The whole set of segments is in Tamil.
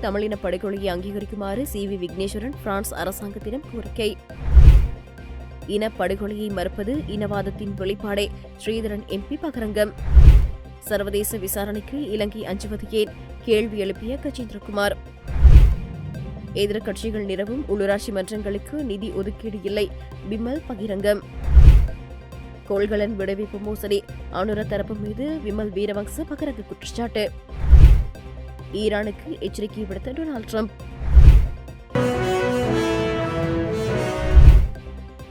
தமிழின படுகொலையை அங்கீகரிக்குமாறு சி வி விக்னேஸ்வரன் பிரான்ஸ் அரசாங்கத்திடம் கோரிக்கை. இனப்படுகொலையை மறுப்பது இனவாதத்தின் வெளிப்பாடே. ஸ்ரீதரன் எம்பி பகரங்கம். சர்வதேச விசாரணைக்கு இலங்கை அஞ்சுவது ஏன் கேள்வி எழுப்பிய கஜேந்திரகுமார். எதிர்க்கட்சிகள் நிறவும் உள்ளூராட்சி மன்றங்களுக்கு நிதி ஒதுக்கீடு இல்லை. பிமல் பகிரங்கம். கோள்களன் விடுவிப்பு மோசடி. அனுர தரப்பு மீது விமல் வீரவங்ச பகிரங்க குற்றச்சாட்டு. ஈரானுக்கு எச்சரிக்கை விடுத்த டொனால்ட் ட்ரம்ப்.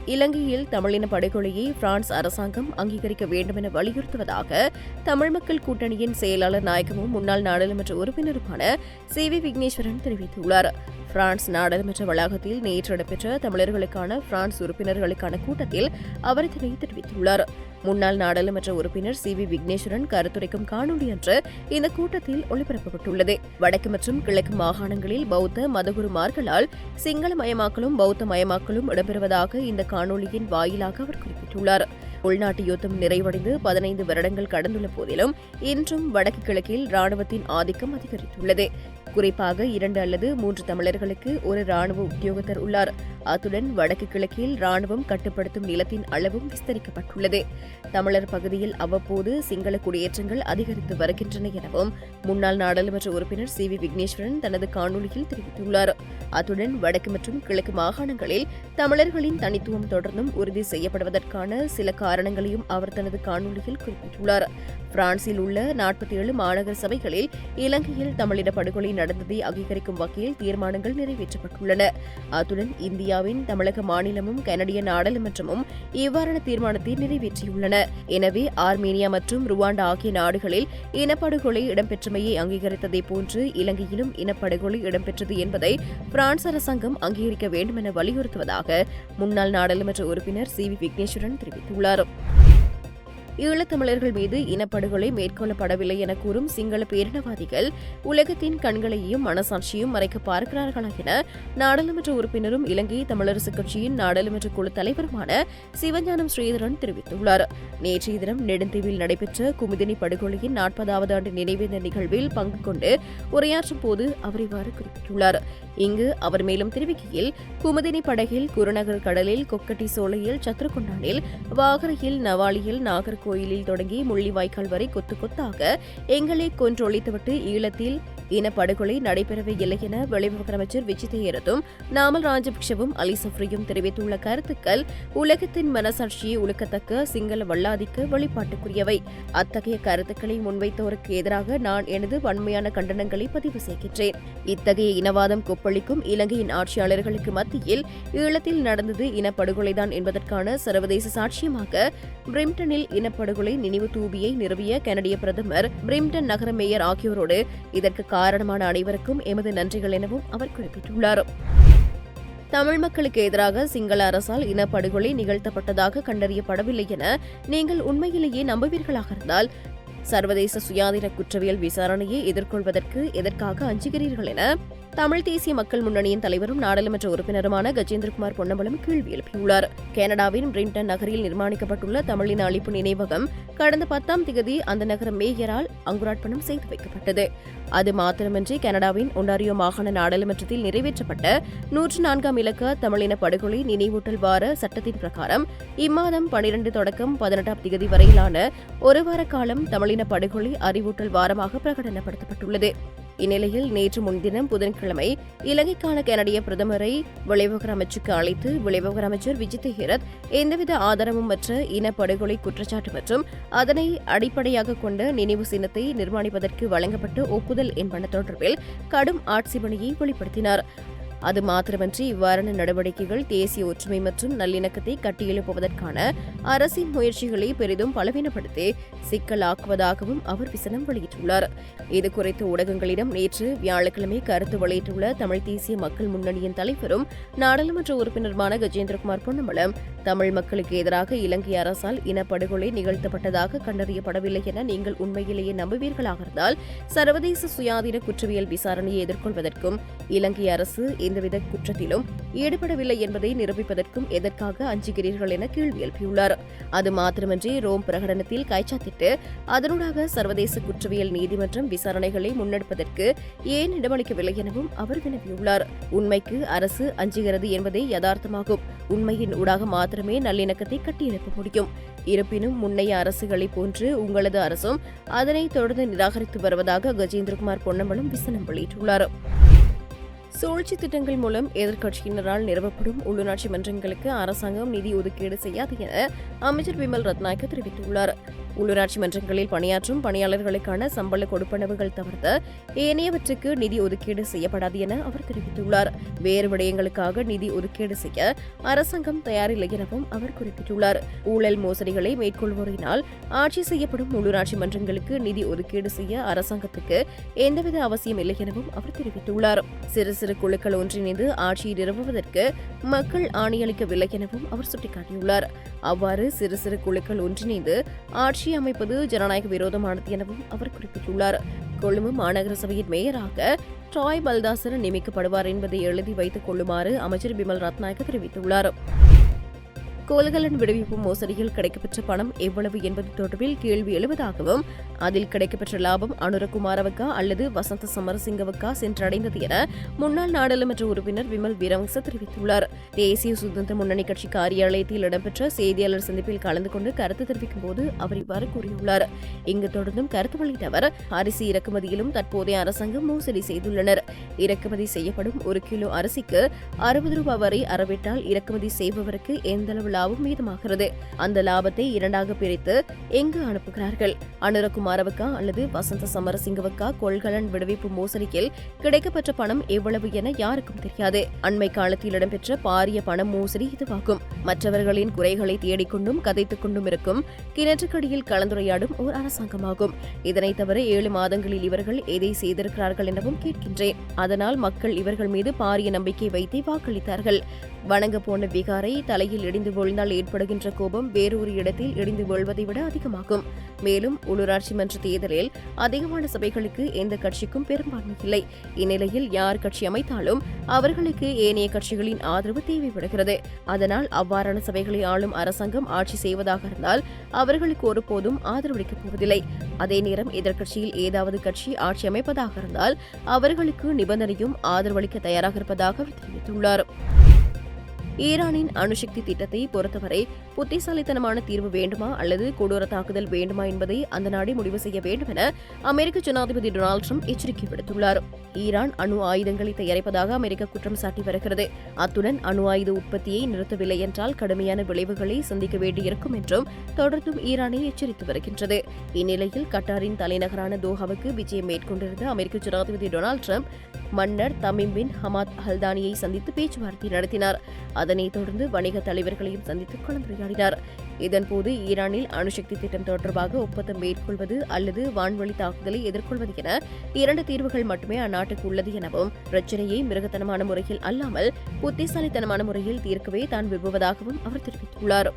இலங்கையில் தமிழின படுகொலையை பிரான்ஸ் அரசாங்கம் அங்கீகரிக்க வேண்டும் என வலியுறுத்துவதாக தமிழ் மக்கள் கூட்டணியின் செயலாளர் நாயகமும் முன்னாள் நாடாளுமன்ற உறுப்பினருமான சி. வி. விக்னேஸ்வரன் தெரிவித்துள்ளார். பிரான்ஸ் நாடாளுமன்ற வளாகத்தில் நேற்று நடைபெற்ற தமிழர்களுக்கான பிரான்ஸ் உறுப்பினர்களுக்கான கூட்டத்தில் அவர் இதனை தெரிவித்துள்ளார். முன்னாள் நாடாளுமன்ற உறுப்பினர் சி வி விக்னேஸ்வரன் கருத்துரைக்கும் காணொலி அன்று இந்த கூட்டத்தில் ஒளிபரப்பப்பட்டுள்ளது. வடக்கு மற்றும் கிழக்கு மாகாணங்களில் பௌத்த மதகுருமார்களால் சிங்களமயமாக்கலும் பௌத்த மயமாக்கலும் இடம்பெறுவதாக இந்த காணொலியின் வாயிலாக அவர் குறிப்பிட்டுள்ளார். உள்நாட்டு யுத்தம் நிறைவடைந்து பதினைந்து வருடங்கள் கடந்துள்ள போதிலும் இன்றும் வடக்கு கிழக்கில் ராணுவத்தின் ஆதிக்கம் அதிகரித்துள்ளது. குறிப்பாக இரண்டு அல்லது மூன்று தமிழர்களுக்கு ஒரு ராணுவ உத்தியோகத்தர் உள்ளார். அத்துடன் வடக்கு கிழக்கில் ராணுவம் கட்டுப்படுத்தும் நிலத்தின் அளவும் விஸ்தரிக்கப்பட்டுள்ளது. தமிழர் பகுதியில் அவ்வப்போது சிங்கள குடியேற்றங்கள் அதிகரித்து வருகின்றன எனவும் முன்னாள் நாடாளுமன்ற உறுப்பினர் சி வி விக்னேஸ்வரன் தனது காணொலியில் தெரிவித்துள்ளார். அத்துடன் வடக்கு மற்றும் கிழக்கு மாகாணங்களில் தமிழர்களின் தனித்துவம் தொடர்ந்தும் உறுதி செய்யப்படுவதற்கான சில காரணங்களையும் அவர் தனது காணொலியில் குறிப்பிட்டுள்ளார். பிரான்சில் உள்ள நாற்பத்தி ஏழு மாநகர சபைகளில் இலங்கையில் தமிழின படுகொலை நடந்ததை அங்கீகரிக்கும் வகையில் தீர்மானங்கள் நிறைவேற்றப்பட்டுள்ளன. அத்துடன் இந்தியாவின் தமிழக மாநிலமும் கனடிய நாடாளுமன்றமும் இவ்வாறான தீர்மானத்தை நிறைவேற்றியுள்ளன. எனவே ஆர்மேனியா மற்றும் ருவாண்டா ஆகிய நாடுகளில் இனப்படுகொலை இடம்பெற்றமையை அங்கீகரித்ததை போன்று இலங்கையிலும் இனப்படுகொலை இடம்பெற்றது என்பதை பிரான்ஸ் அரசாங்கம் அங்கீகரிக்க வேண்டும் என வலியுறுத்துவதாக முன்னாள் நாடாளுமன்ற உறுப்பினர் சி வி விக்னேஸ்வரன் தெரிவித்துள்ளார். ஈழத்தமிழர்கள் மீது இனப்படுகொலை மேற்கொள்ளப்படவில்லை என கூறும் சிங்கள பேரினவாதிகள் உலகத்தின் கண்களையும் மனசாட்சியும் மறைக்க பார்க்கிறார்களா என நாடாளுமன்ற உறுப்பினரும் இலங்கை தமிழரசுக் கட்சியின் நாடாளுமன்ற குழு தலைவருமான சிவஞானம் ஸ்ரீதரன் தெரிவித்துள்ளார். நேற்றைய தினம் நெடுந்தீவில் நடைபெற்ற குமுதினி படுகொலையின் நாற்பதாவது ஆண்டு நினைவேந்த நிகழ்வில் பங்கு கொண்டு உரையாற்றும் போது அவர் இவ்வாறு குறிப்பிட்டுள்ளார். இங்கு அவர் மேலும் தெரிவிக்கையில் குமுதினி படகில் குருநகர் கடலில் கொக்கட்டி சோலையில் சத்ருகுண்டானில் வாகரையில் நவாலியில் கோயிலில் தொடங்கி முள்ளிவாய்க்கால் வரை கொத்து கொத்தாக எங்களை கொன்றொழித்துவிட்டு ஈழத்தில் இனப்படுகொலை நடைபெறவே இல்லை என வெளிவிவகார அமைச்சர் விஜிதேயரதும் நாமல் ராஜபக்ஷவும் அலி சஃப்ரியும் தெரிவித்துள்ள கருத்துக்கள் உலகத்தின் மனசாட்சியை உழுக்கத்தக்க சிங்கள வல்லாதிக்கு வெளிப்பாட்டுக்குரியவை அத்தகைய கருத்துக்களை முன்வைத்தோருக்கு எதிராக நான் எனது வன்மையான கண்டனங்களை பதிவு செய்கின்றேன். இத்தகைய இனவாதம் கொப்பளிக்கும் இலங்கையின் ஆட்சியாளர்களுக்கு மத்தியில் ஈழத்தில் நடந்தது இனப்படுகொலைதான் என்பதற்கான சர்வதேச சாட்சியமாக பிரிம்டனில் இனப்படுகொலை நினைவு தூபியை நிறுவிய கனடிய பிரதமர் பிரிம்டன் நகர மேயர் ஆகியோரோடு இதற்கு காரணமான அனைவருக்கும் எமது நன்றிகள் எனவும் அவர் குறிப்பிட்டுள்ளார். தமிழ் மக்களுக்கு எதிராக சிங்கள அரசால் இனப்படுகொலை நிகழ்த்தப்பட்டதாக கண்டறியப்படவில்லை என நீங்கள் உண்மையிலேயே நம்புவீர்களாக இருந்தால் சர்வதேச சுயாதீன குற்றவியல் விசாரணையை எதிர்கொள்வதற்கு எதற்காக அஞ்சுகிறீர்கள் என தமிழ் தேசிய மக்கள் முன்னணியின் தலைவரும் நாடாளுமன்ற உறுப்பினருமான கஜேந்திரகுமார் பொன்னம்பலம் கேள்வி எழுப்பியுள்ளார். கனடாவின் பிரிண்டன் நகரில் நிர்மாணிக்கப்பட்டுள்ள தமிழின அழிப்பு நினைவகம் கடந்த பத்தாம் திகதி அந்த நகர மேயரால் அங்குரார்ப்பணம் செய்து வைக்கப்பட்டது. அது மாத்திரமின்றி கனடாவின் ஒன்டாரியோ மாகாண நாடாளுமன்றத்தில் நிறைவேற்றப்பட்ட நூற்று நான்காம் இலக்க தமிழின படுகொலை நினைவூட்டல் வார சட்டத்தின் பிரகாரம் இம்மாதம் பனிரெண்டு தொடக்கம் பதினெட்டாம் திகதி வரையிலான ஒரு வார காலம் தமிழின படுகொலை அறிவூட்டல் வாரமாக பிரகடனப்படுத்தப்பட்டுள்ளது. இந்நிலையில் நேற்று முன்தினம் புதன்கிழமை இலங்கைக்கான கனடிய பிரதமரை வெளிவிவகார அமைச்சுக்கு அழைத்து வெளிவிவகார அமைச்சர் விஜித் ஹிரத் எந்தவித ஆதாரமும் மற்ற இனப்படுகொலை குற்றச்சாட்டு மற்றும் அதனை அடிப்படையாக கொண்ட நினைவு சின்னத்தை நிர்மாணிப்பதற்கு வழங்கப்பட்ட ஒப்புதல் என்பன தொடர்பில் கடும் ஆட்சேபனையை வெளிப்படுத்தினார். அது மாத்திரமன்றி இவ்வாறான நடவடிக்கைகள் தேசிய ஒற்றுமை மற்றும் நல்லிணக்கத்தை கட்டியெழுப்புவதற்கான அரசின் முயற்சிகளை பெரிதும் பலவீனப்படுத்தி சிக்கலாக்குவதாகவும் அவர் விசனம் வெளியிட்டுள்ளார். இதுகுறித்து ஊடகங்களிடம் நேற்று வியாழக்கிழமை கருத்து வெளியிட்டுள்ள தமிழ் தேசிய மக்கள் முன்னணியின் தலைவரும் நாடாளுமன்ற உறுப்பினருமான கஜேந்திரகுமார் பொன்னம்பலம் தமிழ் மக்களுக்கு எதிராக இலங்கை அரசால் இனப்படுகொலை நிகழ்த்தப்பட்டதாக கண்டறியப்படவில்லை என நீங்கள் உண்மையிலேயே நம்புவீர்களாக இருந்தால் சர்வதேச சுயாதீன குற்றவியல் விசாரணையை எதிர்கொள்வதற்கும் இலங்கை அரசு எந்தவித குற்றத்திலும் ஈடுபடவில்லை என்பதை நிரூபிப்பதற்கும் எதற்காக அஞ்சுகிறீர்கள் என கேள்வி எழுப்பியுள்ளார். அது மாத்திரமன்றி ரோம் பிரகடனத்தில் கைச்சாத்திட்டு அதனூடாக சர்வதேச குற்றவியல் நீதிமன்றம் விசாரணைகளை முன்னெடுப்பதற்கு ஏன் இடமளிக்கவில்லை எனவும் அவர் வினவியுள்ளார். உண்மைக்கு அரசு அஞ்சுகிறது என்பதே யதார்த்தமாகும். உண்மையின் ஊடாக மாத்திரமே நல்லிணக்கத்தை கட்டியெழுப்ப முடியும். இருப்பினும் முன்னைய அரசுகளைப் போன்று உங்களது அரசும் அதனை தொடர்ந்து நிராகரித்து வருவதாக கஜேந்திரகுமார் பொன்னம்பலம் விசனம் வெளியிட்டுள்ளார். சூழ்ச்சி திட்டங்கள் மூலம் எதிர்க்கட்சியினரால் நிறுவப்படும் உள்ளூராட்சி மன்றங்களுக்கு அரசாங்கம் நிதி ஒதுக்கீடு செய்யாது என அமைச்சர் விமல் ரத்நாயக்க தெரிவித்துள்ளார். உள்ளூராட்சி மன்றங்களில் பணியாற்றும் பணியாளர்களுக்கான சம்பள கொடுப்பனவுகள் தவிர்த்த ஏனையவற்றுக்கு நிதி ஒதுக்கீடு செய்யப்படாது என அவர் தெரிவித்துள்ளார். வேறு விடயங்களுக்காக நிதி ஒதுக்கீடு செய்ய அரசாங்கம் தயாரில்லை எனவும் அவர் குறிப்பிட்டுள்ளார். ஊழல் மோசடிகளை மேற்கொள்வோரினால் ஆட்சி செய்யப்படும் உள்ளூராட்சி மன்றங்களுக்கு நிதி ஒதுக்கீடு செய்ய அரசாங்கத்துக்கு எந்தவித அவசியம் இல்லை எனவும் அவர் தெரிவித்துள்ளார். சிறு சிறு குழுக்கள் ஒன்றிணைந்து ஆட்சியை நிறுவுவதற்கு மக்கள் ஆணையளிக்கவில்லை எனவும் அவர் சுட்டிக்காட்டியுள்ளார். அவ்வாறு சிறு சிறு குழுக்கள் ஒன்றிணைந்து ஆட்சி அமைப்பது ஜனநாயக விரோதமானது எனவும் அவர் குறிப்பிட்டுள்ளார். கொழும்பு மாநகர சபையின் மேயராக ட்ராய் பல்தாசர் நியமிக்கப்படுவார் என்பதை எழுதி வைத்துக் கொள்ளுமாறு அமைச்சர் பிமல் ரத்நாயக்க தெரிவித்துள்ளார். கோல்கலன் விடுவிப்பு மோசடியில் கிடைக்கப்பெற்ற பணம் எவ்வளவு என்பது தொடர்பில் கேள்வி எழுவதாகவும் அதில் கிடைக்கப்பெற்ற லாபம் அனுரகுமாரவுக்கா அல்லது வசந்த சமரசிங்கவுக்கா சென்றடைந்தது என முன்னாள் நாடாளுமன்ற உறுப்பினர் விமல் வீரவங்ச தெரிவித்துள்ளார். தேசிய சுதந்திர முன்னணி கட்சி காரியாலயத்தில் இடம்பெற்ற செய்தியாளர் சந்திப்பில் கலந்து கொண்டு கருத்து தெரிவிக்கும் போது அவர் இவ்வாறு கூறியுள்ளார். இங்கு தொடர்ந்தும் கருத்து வெளியிட்ட அவர் அரிசி இறக்குமதியிலும் தற்போதைய அரசாங்கம் மோசடி செய்துள்ளனர். இறக்குமதி செய்யப்படும் ஒரு கிலோ அரிசிக்கு அறுபது ரூபாய் வரை அறவிட்டால் இறக்குமதி செய்பவருக்கு எந்தளவு லாபம் மீதமாகிறது. அந்த லாபத்தை இரண்டாக பிரித்து எங்கு அனுப்புகிறார்கள்? அனுரகுமாரவுக்கா அல்லது வசந்த சமரசிங்கவுக்கா கொள்கலன் விடுவிப்பு மோசடியில் கிடைக்கப்பெற்ற பணம் எவ்வளவு என யாருக்கும் தெரியாது. அண்மை காலத்தில் இடம்பெற்ற பாரிய பண மோசடி இதுவாகும். மற்றவர்களின் குறைகளை தேடிக்கொண்டும் கதைத்துக் கொண்டும் இருக்கும் கிணற்றுக்கடியில் கலந்துரையாடும் ஓர் அரசாங்கமாகும். இதனை தவிர ஏழு மாதங்களில் இவர்கள் எதை செய்திருக்கிறார்கள் எனவும் கேட்கின்றேன். அதனால் மக்கள் இவர்கள் மீது பாரிய நம்பிக்கை வைத்து வாக்களித்தார்கள். வணங்க போன விகாரை தலையில் இடிந்து விழுந்தால் ஏற்படுகின்ற கோபம் வேறொரு இடத்தில் இடிந்து வீழ்வதை விட அதிகமாகும். மேலும் உள்ளூராட்சி மன்ற தேர்தலில் அதிகமான சபைகளுக்கு எந்த கட்சிக்கும் பெரும்பான்மை இல்லை. இந்நிலையில் யார் கட்சி அமைத்தாலும் அவர்களுக்கு ஏனைய கட்சிகளின் ஆதரவு தேவைப்படுகிறது. அதனால் அவ்வாறான சபைகளை ஆளும் அரசாங்கம் ஆட்சி செய்வதாக இருந்தால் அவர்களுக்கு ஒருபோதும் ஆதரவளிக்கப் போவதில்லை. அதே நேரம் எதிர்க்கட்சியில் ஏதாவது கட்சி ஆட்சி அமைப்பதாக இருந்தால் அவர்களுக்கு நிபந்தனையும் ஆதரவளிக்க தயாராக இருப்பதாக அவர் தெரிவித்துள்ளார். ஈரானின் அணுசக்தி திட்டத்தை பொறுத்தவரை புத்திசாலித்தனமான தீர்வு வேண்டுமா அல்லது கொடூர தாக்குதல் வேண்டுமா என்பதை அந்த நாடே முடிவு செய்ய வேண்டும் என அமெரிக்க ஜனாதிபதி டொனால்டு ட்ரம்ப் எச்சரிக்கை விடுத்துள்ளார். ஈரான் அணு ஆயுதங்களை தயாரிப்பதாக அமெரிக்கா குற்றம் சாட்டி வருகிறது. அத்துடன் அணு ஆயுத உற்பத்தியை நிறுத்தவில்லை என்றால் கடுமையான விளைவுகளை சந்திக்க வேண்டியிருக்கும் என்றும் தொடர்ந்தும் ஈரானை எச்சரித்து வருகின்றது. இந்நிலையில் கட்டாரின் தலைநகரான தோஹாவுக்கு விஜயம் மேற்கொண்டிருந்த அமெரிக்க ஜனாதிபதி டொனால்டு ட்ரம்ப் மன்னர் தமிம் பின் ஹமாத் ஹல்தானியை சந்தித்து பேச்சுவார்த்தை நடத்தினார். அதனைத் தொடர்ந்து வணிக தலைவர்களையும் சந்தித்து கலந்துரையாடினார். இதன்போது ஈரானில் அணுசக்தி திட்டம் தொடர்பாக ஒப்பந்தம் மேற்கொள்வது அல்லது வான்வழி தாக்குதலை எதிர்கொள்வது என இரண்டு தீர்வுகள் மட்டுமே அந்நாட்டுக்கு உள்ளது எனவும் பிரச்சினையை மிருகத்தனமான முறையில் அல்லாமல் புத்திசாலித்தனமான முறையில் தீர்க்கவே தான் விரும்புவதாகவும் அவர் தெரிவித்துள்ளார்.